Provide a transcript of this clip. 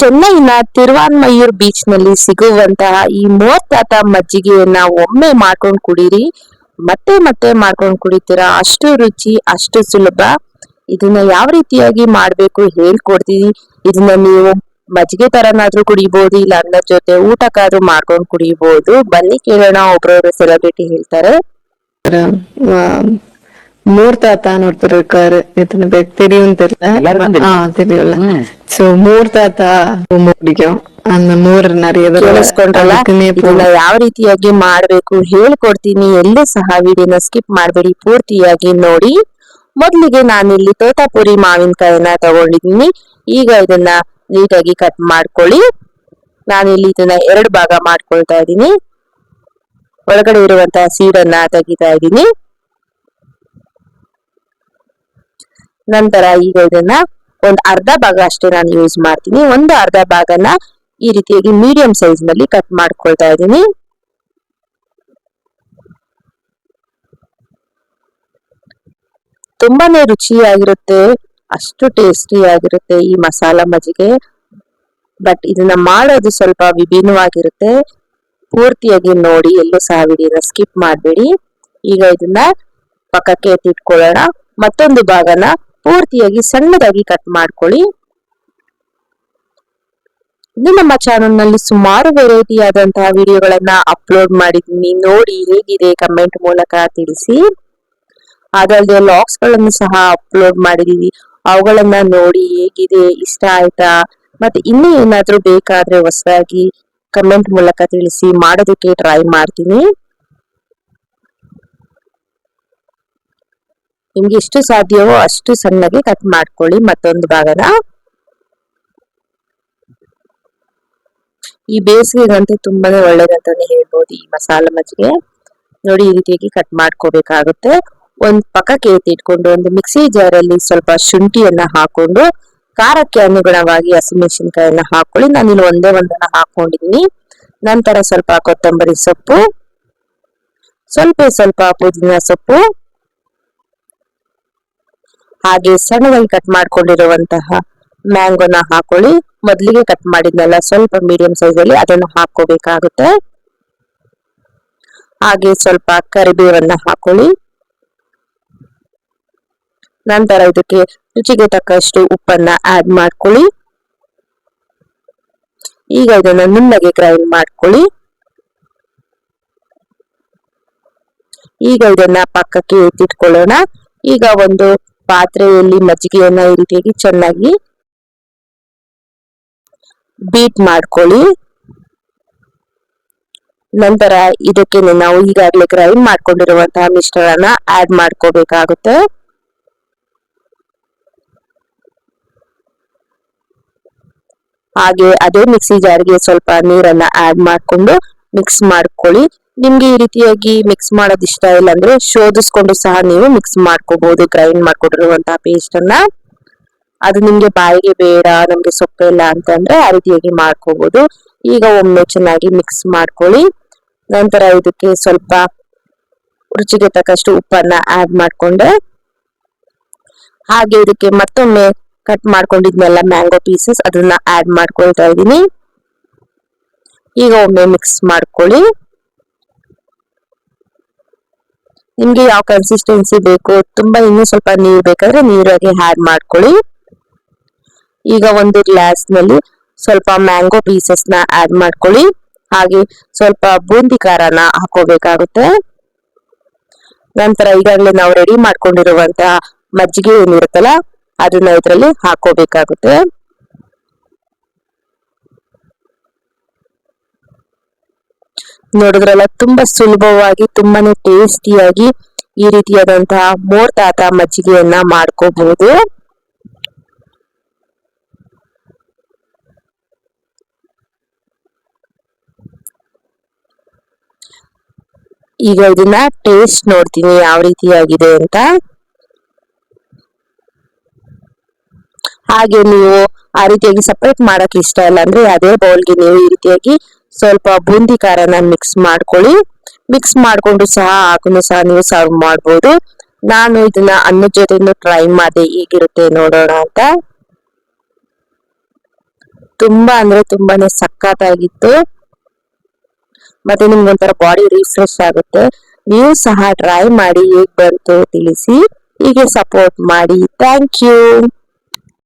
ಚೆನ್ನೈನ ತಿರುವಾನ್ಮಯೂರ್ ಬೀಚ್ನಲ್ಲಿ ಸಿಗುವಂತಹ ಈ ಮೂವತ್ತಾತ ಮಜ್ಜಿಗೆಯನ್ನ ಒಮ್ಮೆ ಮಾಡ್ಕೊಂಡು ಕುಡೀರಿ. ಮತ್ತೆ ಮತ್ತೆ ಮಾಡ್ಕೊಂಡು ಕುಡಿತೀರಾ. ಅಷ್ಟು ರುಚಿ, ಅಷ್ಟು ಸುಲಭ. ಇದನ್ನ ಯಾವ ರೀತಿಯಾಗಿ ಮಾಡ್ಬೇಕು ಹೇಳ್ಕೊಡ್ತೀನಿ ಇದನ್ನ ನೀವು ಮಜ್ಜಿಗೆ ತರನಾದ್ರೂ ಕುಡಿಬಹುದು ಇಲ್ಲ ಅನ್ನ ಜೊತೆ ಊಟಕ್ಕಾದ್ರೂ ಮಾಡ್ಕೊಂಡು ಕುಡಿಬಹುದು ಬನ್ನಿ ಕೇಳೋಣ ಒಬ್ರೊಬ್ರು ಸೆಲೆಬ್ರಿಟಿ ಹೇಳ್ತಾರೆ. மூர் தாத்தான்னு ஒருத்தர் இருக்காரு எத்தனை பேருக்கு தெரியும் தெரியல ஆ தெரியல சோ மூர் தாத்தா ಯಾವ ರೀತಿಯಾಗಿ ಮಾಡ್ಬೇಕು ಹೇಳ್ಕೊಡ್ತೀನಿ ಎಲ್ಲೂ ಸಹ ವಿಡಿಯೋನ ಸ್ಕಿಪ್ ಮಾಡಬೇಡಿ. ಪೂರ್ತಿಯಾಗಿ ನೋಡಿ. ಮೊದಲಿಗೆ ನಾನಿಲ್ಲಿ ತೋತಾಪುರಿ ಮಾವಿನಕಾಯಿನ ತಗೊಂಡಿದ್ದೀನಿ. ಈಗ ಇದನ್ನ ನೀಟಾಗಿ ಕಟ್ ಮಾಡ್ಕೊಳ್ಳಿ. ನಾನಿಲ್ಲಿ ಇದನ್ನ ಎರಡು ಭಾಗ ಮಾಡ್ಕೊಳ್ತಾ ಇದ್ದೀನಿ. ಒಳಗಡೆ ಇರುವಂತಹ ಸೀಡನ್ನ ತೆಗಿತಾ ಇದ್ದೀನಿ. ನಂತರ ಈಗ ಇದನ್ನ ಒಂದ್ ಅರ್ಧ ಭಾಗ ಅಷ್ಟೇ ನಾನು ಯೂಸ್ ಮಾಡ್ತೀನಿ. ಒಂದು ಅರ್ಧ ಭಾಗನ ಈ ರೀತಿಯಾಗಿ ಮೀಡಿಯಂ ಸೈಜ್ನಲ್ಲಿ ಕಟ್ ಮಾಡ್ಕೊಳ್ತಾ ಇದ್ದೀನಿ. ತುಂಬಾನೇ ರುಚಿಯಾಗಿರುತ್ತೆ, ಅಷ್ಟು ಟೇಸ್ಟಿ ಆಗಿರುತ್ತೆ ಈ ಮಸಾಲ ಮಜ್ಜಿಗೆ. ಬಟ್ ಇದನ್ನ ಮಾಡೋದು ಸ್ವಲ್ಪ ವಿಭಿನ್ನವಾಗಿರುತ್ತೆ. ಪೂರ್ತಿಯಾಗಿ ನೋಡಿ, ಎಲ್ಲೂ ಸಹ ವಿಡಿಯೋನ ಸ್ಕಿಪ್ ಮಾಡಬೇಡಿ. ಈಗ ಇದನ್ನ ಪಕ್ಕಕ್ಕೆ ಎತ್ತಿಟ್ಕೊಳ್ಳೋಣ. ಮತ್ತೊಂದು ಭಾಗನ ಪೂರ್ತಿಯಾಗಿ ಸಣ್ಣದಾಗಿ ಕಟ್ ಮಾಡ್ಕೊಳ್ಳಿ. ಇನ್ನು ನಮ್ಮ ಚಾನಲ್ನಲ್ಲಿ ಸುಮಾರು ವೆರೈಟಿ ಆದಂತಹ ವಿಡಿಯೋಗಳನ್ನ ಅಪ್ಲೋಡ್ ಮಾಡಿದ್ದೀನಿ. ನೋಡಿ ಹೇಗಿದೆ ಕಮೆಂಟ್ ಮೂಲಕ ತಿಳಿಸಿ. ಅದಲ್ಲದೆ ಲಾಗ್ಸ್ಗಳನ್ನು ಸಹ ಅಪ್ಲೋಡ್ ಮಾಡಿದೀವಿ. ಅವುಗಳನ್ನ ನೋಡಿ ಹೇಗಿದೆ, ಇಷ್ಟ ಆಯ್ತಾ? ಮತ್ತೆ ಇನ್ನೂ ಏನಾದ್ರೂ ಬೇಕಾದ್ರೆ ಹೊಸದಾಗಿ ಕಮೆಂಟ್ ಮೂಲಕ ತಿಳಿಸಿ ಮಾಡೋದಕ್ಕೆ ಟ್ರೈ ಮಾಡ್ತೀನಿ. ನಿಮ್ಗೆ ಎಷ್ಟು ಸಾಧ್ಯವೋ ಅಷ್ಟು ಸಣ್ಣಗೆ ಕಟ್ ಮಾಡ್ಕೊಳ್ಳಿ ಮತ್ತೊಂದು ಭಾಗನ. ಈ ಬೇಸಿಗೆಗಂತೂ ತುಂಬಾನೇ ಒಳ್ಳೇದಂತಾನೆ ಹೇಳ್ಬೋದು ಈ ಮಸಾಲ ಮಜ್ಜಿಗೆ. ನೋಡಿ ಈ ರೀತಿಯಾಗಿ ಕಟ್ ಮಾಡ್ಕೋಬೇಕಾಗುತ್ತೆ. ಒಂದ್ ಪಕ್ಕಕ್ಕೆ ಎತ್ತಿಟ್ಕೊಂಡು ಒಂದು ಮಿಕ್ಸಿ ಜಾರಲ್ಲಿ ಸ್ವಲ್ಪ ಶುಂಠಿಯನ್ನ ಹಾಕೊಂಡು, ಖಾರಕ್ಕೆ ಅನುಗುಣವಾಗಿ ಹಸಿಮೆಣಸಿನಕಾಯನ್ನ ಹಾಕೊಳ್ಳಿ. ಇಲ್ಲಿ ಒಂದೇ ಒಂದನ್ನ ಹಾಕೊಂಡಿದೀನಿ. ನಂತರ ಸ್ವಲ್ಪ ಕೊತ್ತಂಬರಿ ಸೊಪ್ಪು, ಸ್ವಲ್ಪ ಸ್ವಲ್ಪ ಪುದೀನ ಸೊಪ್ಪು ಹಾಗೆ ಸಣ್ಣದಾಗಿ ಕಟ್ ಮಾಡ್ಕೊಂಡಿರುವಂತಹ ಮ್ಯಾಂಗೋನ ಹಾಕೊಳ್ಳಿ. ಮೊದಲಿಗೆ ಕಟ್ ಮಾಡಿದ್ನಲ್ಲ ಸ್ವಲ್ಪ ಮೀಡಿಯಂ ಸೈಜ್ ಅಲ್ಲಿ ಅದನ್ನು ಹಾಕೋಬೇಕಾಗುತ್ತೆ ಹಾಗೆ ಸ್ವಲ್ಪ ಕರಿಬೇವನ್ನ ಹಾಕೊಳ್ಳಿ. ನಂತರ ಇದಕ್ಕೆ ರುಚಿಗೆ ತಕ್ಕಷ್ಟು ಉಪ್ಪನ್ನ ಆಡ್ ಮಾಡ್ಕೊಳ್ಳಿ. ಈಗ ಇದನ್ನ ನುಣ್ಣಗೆ ಗ್ರೈಂಡ್ ಮಾಡ್ಕೊಳ್ಳಿ. ಈಗ ಇದನ್ನ ಪಕ್ಕಕ್ಕೆ ಎತ್ತಿಟ್ಕೊಳ್ಳೋಣ. ಈಗ ಒಂದು ಪಾತ್ರೆಯಲ್ಲಿ ಮಜ್ಜಿಗೆಯನ್ನ ಈ ರೀತಿಯಾಗಿ ಚೆನ್ನಾಗಿ ಬೀಟ್ ಮಾಡ್ಕೊಳ್ಳಿ. ನಂತರ ಇದಕ್ಕೆ ನಾವು ಈಗಾಗಲೇ ಗ್ರೈಂಡ್ ಮಾಡ್ಕೊಂಡಿರುವಂತಹ ಮಿಶ್ರಣನ ಆಡ್ ಮಾಡ್ಕೋಬೇಕಾಗುತ್ತೆ. ಹಾಗೆ ಅದೇ ಮಿಕ್ಸಿ ಜಾರ್ಗೆ ಸ್ವಲ್ಪ ನೀರನ್ನ ಆಡ್ ಮಾಡ್ಕೊಂಡು ಮಿಕ್ಸ್ ಮಾಡ್ಕೊಳ್ಳಿ. ನಿಮ್ಗೆ ಈ ರೀತಿಯಾಗಿ ಮಿಕ್ಸ್ ಮಾಡೋದು ಇಷ್ಟ ಇಲ್ಲ ಅಂದ್ರೆ ಶೋಧಿಸ್ಕೊಂಡು ಸಹ ನೀವು ಮಿಕ್ಸ್ ಮಾಡ್ಕೋಬಹುದು ಗ್ರೈಂಡ್ ಮಾಡ್ಕೊಂಡಿರುವಂತಹ ಪೇಸ್ಟ್ ಅನ್ನ. ಅದು ನಿಮ್ಗೆ ಬಾಯಿಗೆ ಬೇಡ, ನಮ್ಗೆ ಸೊಪ್ಪಿಲ್ಲ ಅಂತಂದ್ರೆ ಆ ರೀತಿಯಾಗಿ ಮಾಡ್ಕೋಬಹುದು ಈಗ ಒಮ್ಮೆ ಚೆನ್ನಾಗಿ ಮಿಕ್ಸ್ ಮಾಡ್ಕೊಳ್ಳಿ. ನಂತರ ಇದಕ್ಕೆ ಸ್ವಲ್ಪ ರುಚಿಗೆ ತಕ್ಕಷ್ಟು ಉಪ್ಪನ್ನ ಆಡ್ ಮಾಡ್ಕೊಂಡೆ. ಹಾಗೆ ಇದಕ್ಕೆ ಮತ್ತೊಮ್ಮೆ ಕಟ್ ಮಾಡ್ಕೊಂಡಿದ್ನೆಲ್ಲ ಮ್ಯಾಂಗೋ ಪೀಸಸ್ ಅದನ್ನ ಆಡ್ ಮಾಡ್ಕೊಳ್ತಾ ಇದ್ದೀನಿ. ಈಗ ಒಮ್ಮೆ ಮಿಕ್ಸ್ ಮಾಡ್ಕೊಳ್ಳಿ. ನಿಮ್ಗೆ ಯಾವ ಕನ್ಸಿಸ್ಟೆನ್ಸಿ ಬೇಕು? ತುಂಬಾ ಇನ್ನೂ ಸ್ವಲ್ಪ ನೀರು ಬೇಕಾದ್ರೆ ನೀರಾಗಿ ಆಡ್ ಮಾಡ್ಕೊಳ್ಳಿ. ಈಗ ಒಂದು ಗ್ಲಾಸ್ನಲ್ಲಿ ಸ್ವಲ್ಪ ಮ್ಯಾಂಗೋ ಪೀಸಸ್ನ ಆಡ್ ಮಾಡ್ಕೊಳ್ಳಿ. ಹಾಗೆ ಸ್ವಲ್ಪ ಬೂಂದಿ ಖಾರನ ಹಾಕೋಬೇಕಾಗುತ್ತೆ ನಂತರ ಈಗಾಗಲೇ ನಾವು ರೆಡಿ ಮಾಡ್ಕೊಂಡಿರುವಂತಹ ಮಜ್ಜಿಗೆ ಏನಿರುತ್ತಲ್ಲ, ಅದನ್ನ ಇದರಲ್ಲಿ ಹಾಕೋಬೇಕಾಗುತ್ತೆ ನೋಡಿದ್ರಲ್ಲ, ತುಂಬಾ ಸುಲಭವಾಗಿ, ತುಂಬಾನೇ ಟೇಸ್ಟಿಯಾಗಿ ಈ ರೀತಿಯಾದಂತಹ ಮೋರ್ ತಾತ ಮಜ್ಜಿಗೆಯನ್ನ ಮಾಡ್ಕೋಬಹುದು. ಈಗ ಇದನ್ನ ಟೇಸ್ಟ್ ನೋಡ್ತೀನಿ, ಯಾವ ರೀತಿಯಾಗಿದೆ ಅಂತ. ಹಾಗೆ ನೀವು ಆ ರೀತಿಯಾಗಿ ಸಪ್ರೇಟ್ ಮಾಡಕ್ ಇಷ್ಟ ಇಲ್ಲ ಅಂದ್ರೆ ಅದೇ ಬೌಲ್ಗೆ ನೀವು ಈ ರೀತಿಯಾಗಿ ಸ್ವಲ್ಪ ಬೂಂದಿ ಖಾರನ ಮಿಕ್ಸ್ ಮಾಡ್ಕೊಳ್ಳಿ. ಮಿಕ್ಸ್ ಮಾಡ್ಕೊಂಡು ಸಹ ಹಾಕೊಂಡು ಸಹ ನೀವು ಸರ್ವ್ ಮಾಡ್ಬೋದು. ನಾನು ಇದನ್ನ ಅನ್ನದ ಜೊತೆ ಟ್ರೈ ಮಾಡಿದೆ ಹೇಗಿರುತ್ತೆ ನೋಡೋಣ ಅಂತ. ತುಂಬಾ ಅಂದ್ರೆ ತುಂಬಾನೇ ಸಖತ್ತಾಗಿತ್ತು. ಮತ್ತೆ ನಿಮ್ಗೆ ಒಂಥರ ಬಾಡಿ ರಿಫ್ರೆಶ್ ಆಗುತ್ತೆ. ನೀವು ಸಹ ಟ್ರೈ ಮಾಡಿ ಹೇಗ್ ಬಂತು ತಿಳಿಸಿ. ಹೀಗೆ ಸಪೋರ್ಟ್ ಮಾಡಿ. Thank you